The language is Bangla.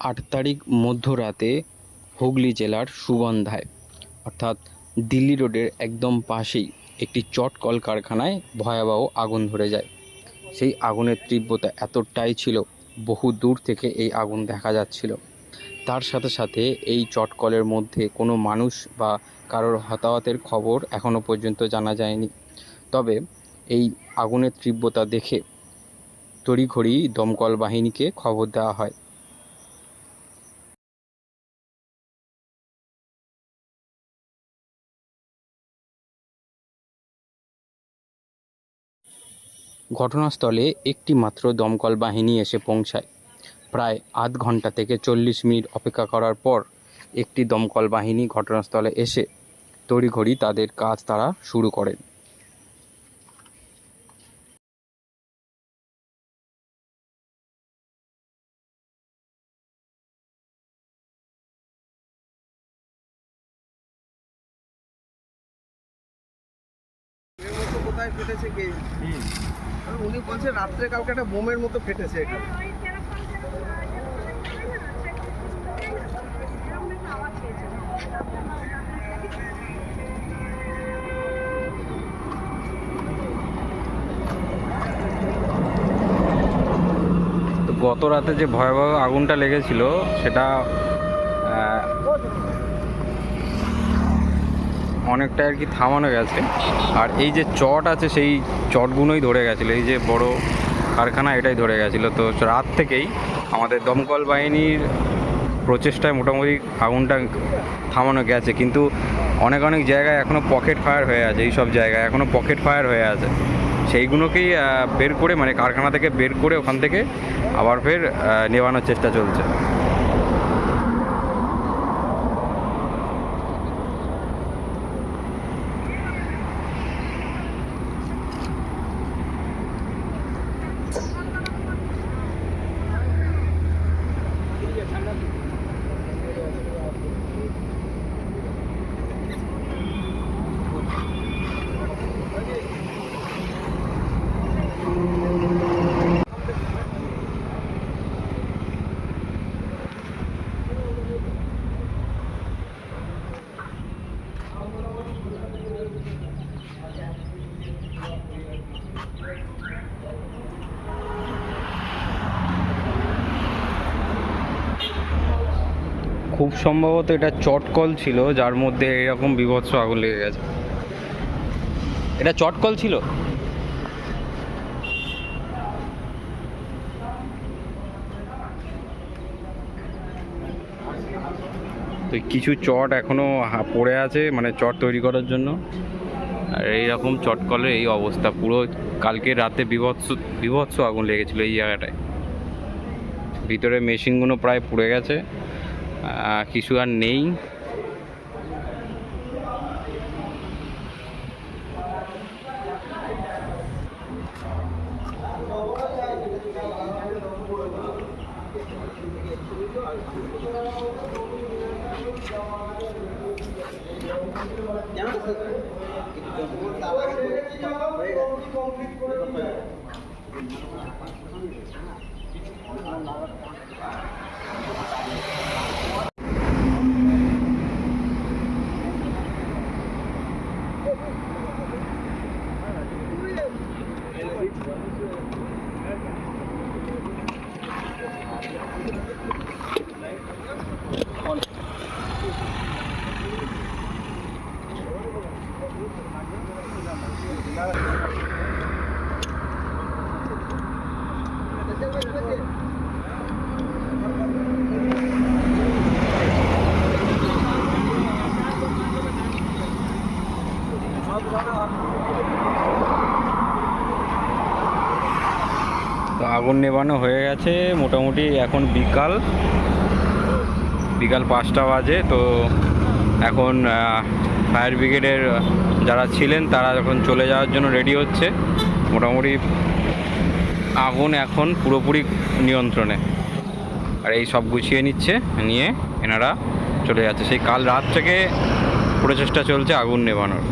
আট তারিখ মধ্যরাতে হুগলি জেলার সুগন্ধায়, অর্থাৎ দিল্লি রোডের একদম পাশেই একটি চট কলকারখানায় ভয়াবহ আগুন ধরে যায়। সেই আগুনের তীব্রতা এতটাই ছিল, বহু দূর থেকে এই আগুন দেখা যাচ্ছিল। তার সাথে সাথে এই চটকলের মধ্যে কোনো মানুষ বা কারোর হতাহতের খবর এখনও পর্যন্ত জানা যায়নি। তবে এই আগুনের তীব্রতা দেখে তড়িঘড়ি দমকল বাহিনীকে খবর দেওয়া হয়। ঘটনাস্থলে একটি মাত্র দমকল বাহিনী এসে পৌঁছায়। প্রায় আধ ঘণ্টা থেকে চল্লিশ মিনিট অপেক্ষা করার পর একটি দমকল বাহিনী ঘটনাস্থলে এসে তড়িঘড়ি তাদের কাজ তারা শুরু করেন। কোথায় ফেটেছে কে? আর উনি বলছে রাত্রে কালকে একটা বোমের মতো ফেটেছে এখানে। তো গত রাতে যে ভয়াবহ আগুনটা লেগেছিল সেটা আহ, অনেকটা আর কি থামানো গেছে। আর এই যে চট আছে, সেই চটগুলোই ধরে গেছিল। এই যে বড় কারখানা, এটাই ধরে গেছিল। তো রাত থেকেই আমাদের দমকল বাহিনীর প্রচেষ্টায় মোটামুটি আগুনটা থামানো গেছে। কিন্তু অনেক অনেক জায়গায় এখনও পকেট ফায়ার হয়ে আছে। এই সব জায়গায় এখনও পকেট ফায়ার হয়ে আছে। সেইগুলোকেই বের করে মানে কারখানা থেকে বের করে ওখান থেকে আবার ফের নেভানোর চেষ্টা চলছে। খুব সম্ভবত এটা চটকল ছিল, যার মধ্যে এরকম বিভৎস আগুন লেগে গেছে। এটা চটকল ছিল? তো কিছু চট এখনও হা- পড়ে আছে মানে চট তৈরি করার জন্য। আর এইরকম চটকলের এই অবস্থা, পুরো কালকে রাতে বিভৎস বিভৎস আগুন লেগেছিল এই জায়গাটায়। ভিতরে মেশিনগুলো প্রায় পুড়ে গেছে। কিছু আর নেই। তো আগুন নেভানো হয়ে গেছে, মোটামুটি এখন বিকাল। বিকাল পাঁচটা বাজে, তো এখন ফায়ার ব্রিগেডের যারা ছিলেন, তারা এখন চলে যাওয়ার জন্য রেডি হচ্ছে। মোটামুটি আগুন এখন পুরোপুরি নিয়ন্ত্রণে। আর এই সব গুছিয়ে নিচ্ছে, নিয়ে এনারা চলে যাচ্ছে। সেই কাল রাত থেকে প্রচেষ্টা চলছে আগুন নেভানোর।